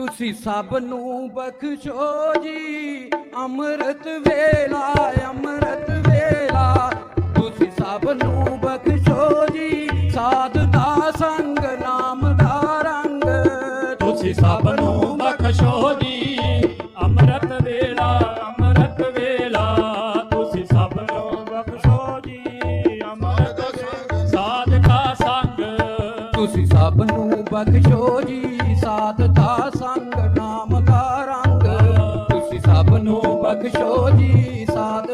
ਤੁਸੀਂ ਸਭ ਨੂੰ ਬਖਸ਼ੋ ਜੀ। ਅੰਮ੍ਰਿਤ ਵੇਲਾ ਅੰਮ੍ਰਿਤ ਵੇਲਾ। ਤੁਸੀਂ ਸਭ ਨੂੰ ਬਖਸ਼ੋ ਜੀ। ਸਾਧ ਦਾ ਸੰਗ ਨਾਮ ਦਾ ਰੰਗ। ਤੁਸੀਂ ਸਭ ਨੂੰ ਬਖਸ਼ੋ ਜੀ। ਅੰਮ੍ਰਿਤ ਵੇਲਾ ਅੰਮ੍ਰਿਤ ਵੇਲਾ। ਤੁਸੀਂ ਸਭ ਨੂੰ ਬਖਸ਼ੋ ਜੀ। ਅੰਮ੍ਰਿਤ ਸਾਧਕਾ ਸੰਗ। ਤੁਸੀਂ ਸਭ ਨੂੰ ਬਖਸ਼ੋ ਜੀ। ਸਾਧ ਦਾ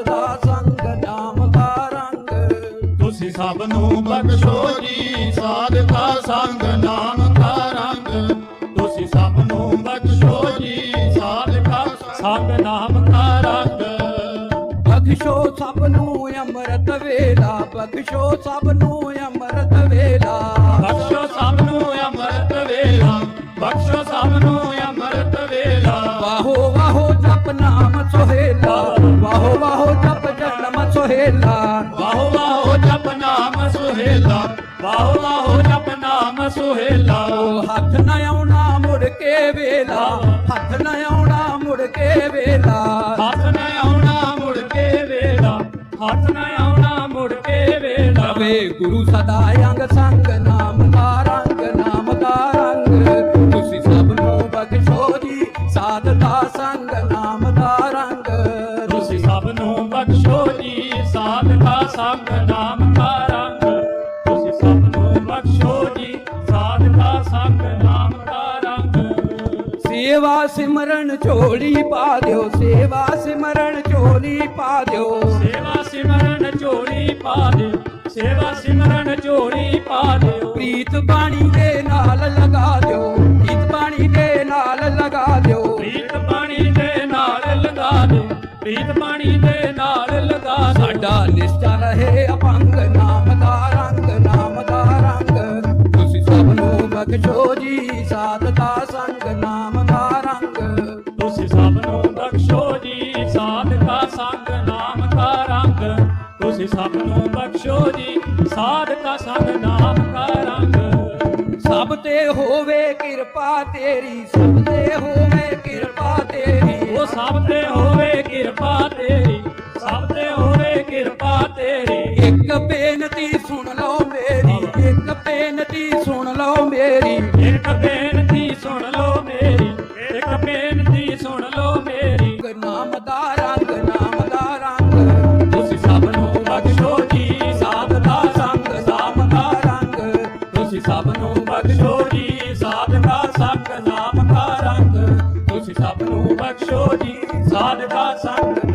ਦਾ ਸੰਗ ਨਾਮ ਦਾ ਰੰਗ। ਤੁਸੀਂ ਸਭ ਨੂੰ ਬਖਸ਼ੋ ਜੀ ਸਾਧਕਾ ਸੰਗ ਨਾਮ ਦਾ ਰੰਗ। ਤੁਸੀਂ ਸਭ ਨੂੰ ਬਖਸ਼ੋ ਜੀ ਸਾਧਕਾ ਸੰਗ ਨਾਮ ਦਾ ਰੰਗ। ਬਖਸ਼ੋ ਸਭ ਨੂੰ ਅੰਮ੍ਰਿਤ ਵੇਲਾ ਬਖਸ਼ੋ ਸਭ ਨੂੰ ਅੰਮ੍ਰਿਤ ਵੇਲਾ। ਬਖਸ਼ੋ ਸਭ ਨੂੰ ਅੰਮ੍ਰਿਤ ਵੇਲਾ ਬਖਸ਼ੋ ਵਾਹੋ ਜਪ ਜਨਮ ਸੁਹੇਲਾ। ਵਾਹੋ ਵਾਹੋ ਜਪ ਨਾਮ ਸੁਹੇਲਾ। ਵਾਹੋ ਵਾਹੋ ਜਪ ਨਾਮ ਸੁਹੇਲਾ। ਹੱਥ ਨਾ ਆਉਣਾ ਮੁੜ ਕੇ ਵੇਲਾ। ਹੱਥ ਨਾ ਆਉਣਾ ਮੁੜ ਕੇ ਵੇਲਾ। ਹੱਥ ਨਾ ਆਉਣਾ ਮੁੜ ਕੇ ਵੇਲਾ। ਹੱਥ ਨਾ ਆਉਣਾ ਮੁੜ ਕੇ ਵੇਲਾ। ਰਵੇ ਗੁਰੂ ਸਦਾ ਅੰਗ ਸੰਗ ਨਾਮ ਦਾ ਬਖਸ਼ੋ ਜੀ ਸਾਧਕਾ ਸੰਗ ਨਾਮ ਦਾ ਰੰਗ। ਤੁਸੀਂ ਸਭ ਨੂੰ ਬਖਸ਼ੋ ਜੀ ਸਾਧਕਾ ਸੰਗ ਨਾਮ ਦਾ ਰੰਗ। ਸੇਵਾ ਸਿਮਰਨ ਝੋਲੀ ਪਾ ਦਿਓ ਸੇਵਾ ਸਿਮਰਨ ਝੋਲੀ ਪਾ ਦਿਓ। ਸੇਵਾ ਸਿਮਰਨ ਝੋਲੀ ਪਾ ਦੇ ਸੇਵਾ ਸਿਮਰਨ ਝੋਲੀ ਪਾ ਦਿਓ। ਪ੍ਰੀਤ ਬਾਣੀ ਦੇ ਨਾਲ ਲਗਾ ਦਿਓ ਪ੍ਰੀਤ ਬਾਣੀ ਦੇ ਨਾਲ ਲਗਾ ਦਿਓ। ਪ੍ਰੀਤ ਬਾਣੀ ਦੇ ਨਾਲ ਲਗਾ ਦੇ ਪ੍ਰੀਤ ਬਾਣੀ ਦੇ ਨਾਲ ਨਿਸ਼ਚਾ ਰਹੇ ਅਪੰਗ ਨਾਮ ਦਾ ਰੰਗ ਨਾਮ ਦਾ ਰੰਗ। ਤੁਸੀਂ ਸਭ ਨੂੰ ਬਖਸ਼ੋ ਜੀ ਸਾਧ ਦਾ ਸੰਗ ਨਾਮ ਦਾ ਰੰਗ। ਤੁਸੀਂ ਸਭ ਨੂੰ ਬਖਸ਼ੋ ਜੀ ਸਾਧਕਾ ਸੰਗ ਨਾਮ ਦਾ ਰੰਗ। ਤੁਸੀਂ ਸਭ ਨੂੰ ਬਖਸ਼ੋ ਜੀ ਸਾਧਕਾ ਸੰਗ ਨਾਮ ਦਾ ਰੰਗ। ਸਭ ਤੇ ਹੋਵੇ ਕਿਰਪਾ ਤੇਰੀ ਸਭ ਤੇ ਹੋਵੇ ਕਿਰਪਾ ਤੇਰੀ। ਉਹ ਸਭ ਤੇ ਬੇਨਤੀ ਸੁਣ ਲਓ ਮੇਰੀ ਇੱਕ ਬੇਨਤੀ ਸੁਣ ਲਓ ਮੇਰੀ। ਇੱਕ ਬੇਨਤੀ ਸੁਣ ਲਓ ਮੇਰੀ ਇੱਕ ਬੇਨਤੀ ਸੁਣ ਲਓ ਮੇਰੀ। ਨਾਮ ਦਾ ਰੰਗ ਨਾਮ ਦਾ ਰੰਗ। ਤੁਸੀਂ ਸਭ ਨੂੰ ਬਖਸ਼ੋ ਜੀ ਸਾਧ ਦਾ ਸੰਗ ਨਾਮ ਦਾ ਰੰਗ। ਤੁਸੀਂ ਸਭ ਨੂੰ ਬਖਸ਼ੋ ਜੀ ਸਾਧਕਾ ਸੰਗ ਨਾਮ ਦਾ ਰੰਗ। ਤੁਸੀਂ ਸਭ ਨੂੰ ਬਖਸ਼ੋ ਜੀ ਸਾਧਕਾ ਸੰਗ